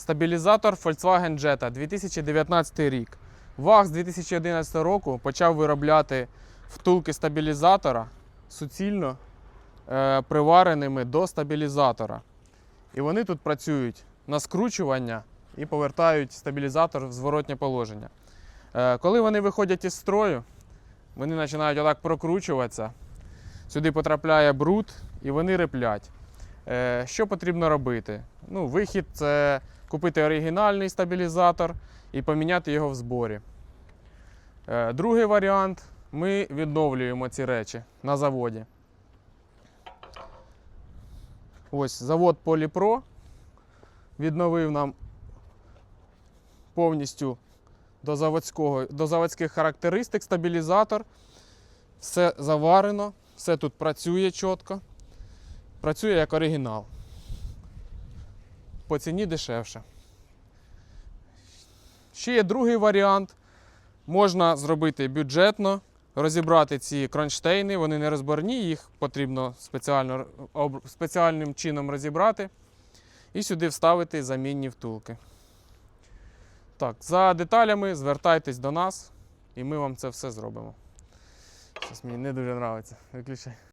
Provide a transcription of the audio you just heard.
Стабілізатор Volkswagen Jetta 2019 рік. ВАГ з 2011 року почав виробляти втулки стабілізатора суцільно е, привареними до стабілізатора. І вони тут працюють на скручування і повертають стабілізатор в зворотнє положення. Е, коли вони виходять із строю, вони починають отак прокручуватися. Сюди потрапляє бруд і вони реплять. Е, що потрібно робити? Ну, вихід це купити оригінальний стабілізатор і поміняти його в зборі. Е, другий варіант ми відновлюємо ці речі на заводі. Ось завод Поліпро відновив нам повністю до, заводського, до заводських характеристик стабілізатор. Все заварено, все тут працює чітко. Працює як оригінал. По ціні дешевше. Ще є другий варіант. Можна зробити бюджетно, розібрати ці кронштейни, вони не розборні, їх потрібно спеціально, спеціальним чином розібрати і сюди вставити замінні втулки. Так, за деталями звертайтесь до нас, і ми вам це все зробимо. Щось мені не дуже подобається. Виключай.